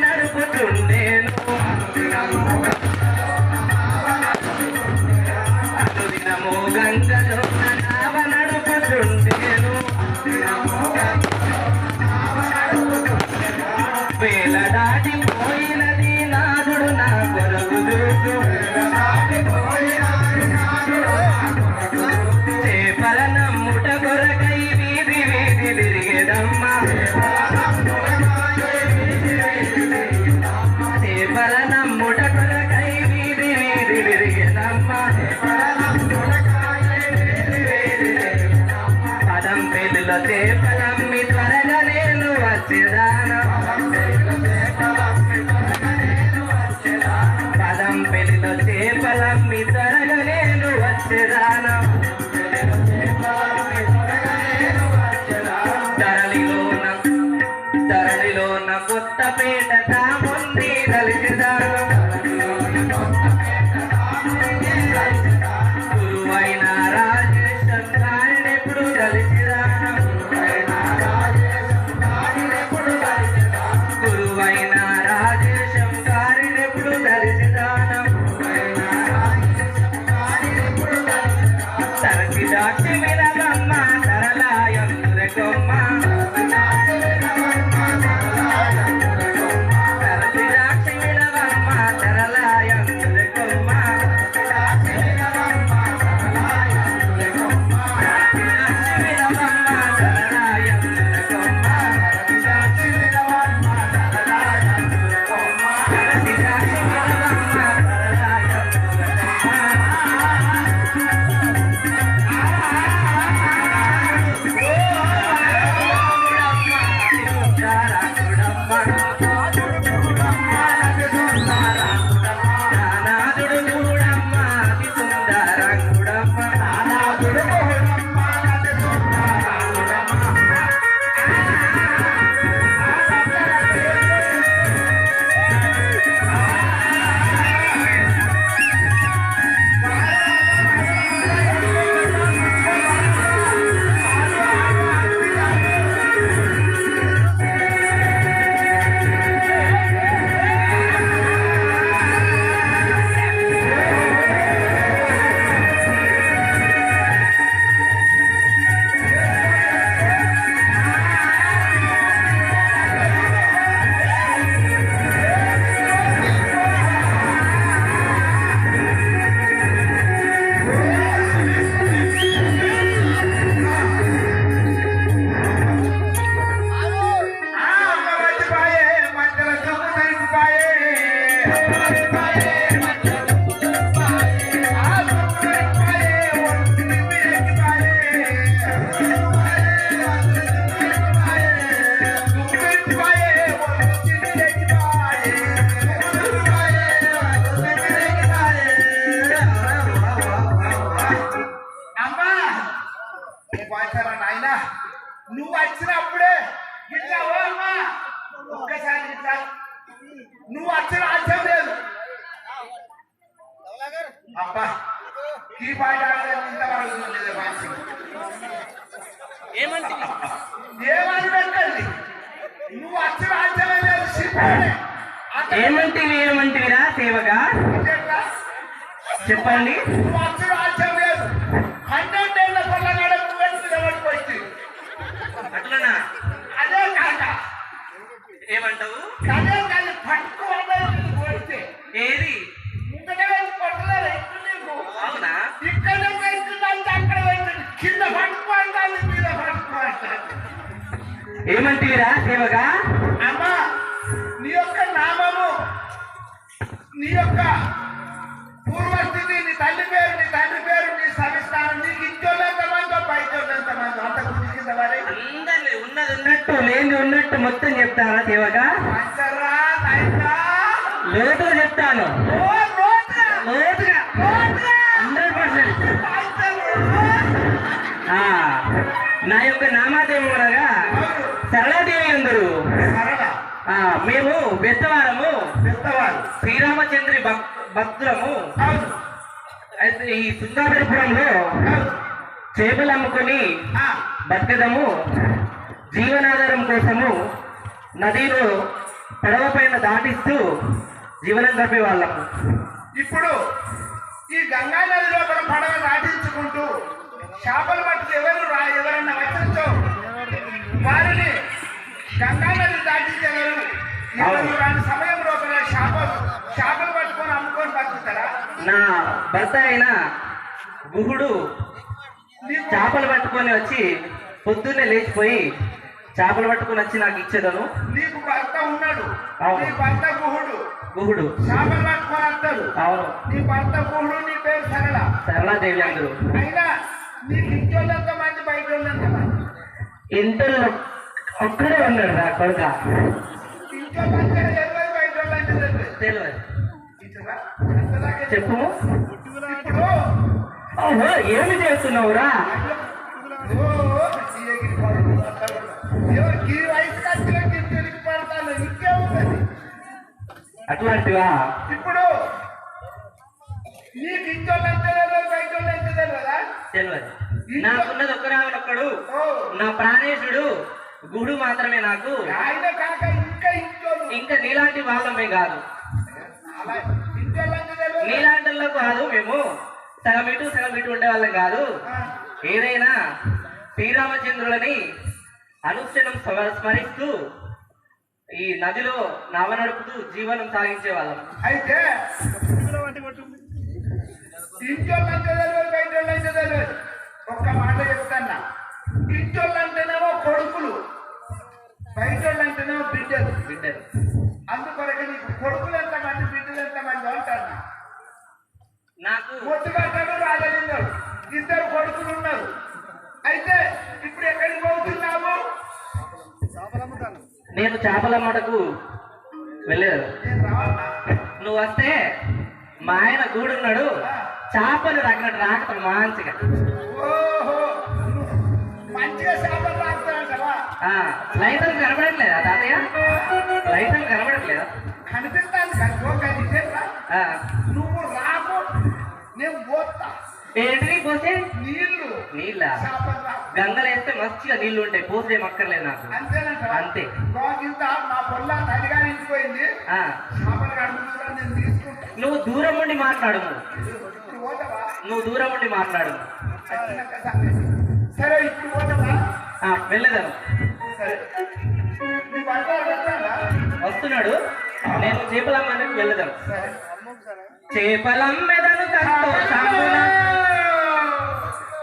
నడుపుతుండేను అనుదినము గంగలో నావ నడుపుతుండేను వేల దాటి పదం పెళ్ళిలో చేపలమ్మి త్వరగా వచ్చేదానా ధరళిలోన ధరళిలోన కొత్తపేట తాముంది దళితాను వచ్చినప్పుడే ఇట్లా ఒక్కసారి ఇట్లా. నువ్వు వచ్చిన ఆశ్చర్యం లేదు. అబ్బా ఈ పాట ఇంతవరకు ఏమంటే? ఏమని పెట్టండి? నువ్వు వచ్చిన ఆశ్చర్యం లేదు ఏమంటివి ఏమంటివిరా సేవగా? చెప్పండి నువ్వు వచ్చిన ఆశ్చర్యం లేదు పన్నెండేళ్ళ పిల్లగాడ నువ్వు ఎందుకు నిలబడిపోయింది అట్లనా? అదే కాక. ఏమంటావు? అదే కానీ పట్టుకోవాలి పోయితే ఏది? వెళ్ళి కొట్టలేదు నీకు? అవునా? ఇక్కడ వెళ్తుందంటే అక్కడ వెళ్తుంది కింద పట్టుకోవాలి మీద పట్టుకోవాలి ఏమంటివిరా సేవగా అమ్మా నీ యొక్క నామము నీ యొక్క పూర్వస్థితి నీ తల్లి పేరు నీ తండ్రి పేరు అందరినీ ఉన్నది ఉన్నట్టు లేని ఉన్నట్టు మొత్తం చెప్తారా నాయనా లోతుగా చెప్తాను. లోతుగా. Hundred percent. నా యొక్క నామాదేవి అనగా సరళాదేవి అందరు. మేము బెస్తవారము శ్రీరామచంద్రి భక్ భక్తులము అయితే ఈ అవును. చేపలు అమ్ముకొని ఆ, బతకదము. జీవనాధారం కోసము నదిలో పడవ పైన దాటిస్తూ జీవనం గడిపే వాళ్ళము. ఇప్పుడు ఈ గంగా నది లోపల పడవ దాటించుకుంటూ చేపలు పట్టుకు ఎవరు రా ఎవరన్నా వచ్చించో వారిని గంగా నది దాటించగలరు ఎవరు రాని సమయం లోపల చేపలు చేపలు పట్టుకొని అమ్ముకొని బతుకుతారా? నా భర్త అయిన గుహుడు చేపలు పట్టుకొని వచ్చి పొద్దున్నే లేచిపోయి చేపలు పట్టుకొని వచ్చి నాకు ఇచ్చేదను. నీకు భర్త ఉన్నాడు. నీ భర్త గుహుడు. గుహుడు. చేపలు పట్టుకొని వస్తాడు. అవును. నీ భర్త గుహుడు నీ పేరు సరళ. సరళాదేవి అందరూ అయినా నీకు ఇంట్లో ఎంత మంది బయట ఎంత మంది. ఇంతలో ఒక్కడే ఉన్నాడు నా కొడుక. తెలియదు చెప్పు. ఓహో ఏమి చేస్తున్నావురా? అట్లాంటివా ఇప్పుడు నీకు తెలియదు తెలియదా తెలియదు నాకున్నది ఒక్కరావనొక్కడు ఓ. నా ప్రాణేశుడు గుహుడు మాత్రమే నాకు. ఆయన కనుక ఇంకా నీలాంటి వాళ్ళమే కాదు. నీలాంటి కాదు మేము. సగం ఇటు సగం ఇటు ఉండే వాళ్ళం కాదు ఏదైనా శ్రీరామచంద్రులని అనుక్షణం స్మ- స్మరిస్తూ ఈ నదిలో నవ నడుపుతూ జీవనం సాగించే వాళ్ళం అయితే ఒక్క మాట చెప్తాన్నా. ఇంట్లో అంటేనేమో కొడుకులు బయట వాళ్ళు అంటేనేమో బిడ్డలు. బిడ్డలు అందుకొరకు నీకు కొడుకులు ఎంతమంది బిడ్డలు ఎంతమంది అంటారు నాకు ముద్దుగడ్డడు రాజలింగడు ఇద్దరు కొడుకులు ఉన్నారు. అయితే ఇప్పుడు ఎక్కడికి పోతున్నాము నేను చేపల మటకు వెళ్ళలేదు నువ్వు వస్తే మా ఆయన గూడున్నాడు. చేపలు రాకినట్టు రాకతాడు మంచిగా. ఓహో. మంచిగా చేపలు ఆ, లైట్లు కనబడట్లేదా తాతయ్య. లైట్లు కనబడట్లేదా. కనిపిస్తాను నువ్వు ఏంటిది పోతే? నీళ్ళు నీళ్ళ? గంగలు వేస్తే మంచిగా నీళ్ళు ఉంటాయి పోతే అక్కర్లేదు నాకు. అంతే. నువ్వు దూరం ఉండి మాట్లాడు నువ్వు. దూరం ఉండి మాట్లాడు. సరే వెళ్ళేదాను వస్తున్నాడు. నేను చేపలమ్మకి వెళ్ళదాం. సరే. చేపలమ్మెదను సంతోషమున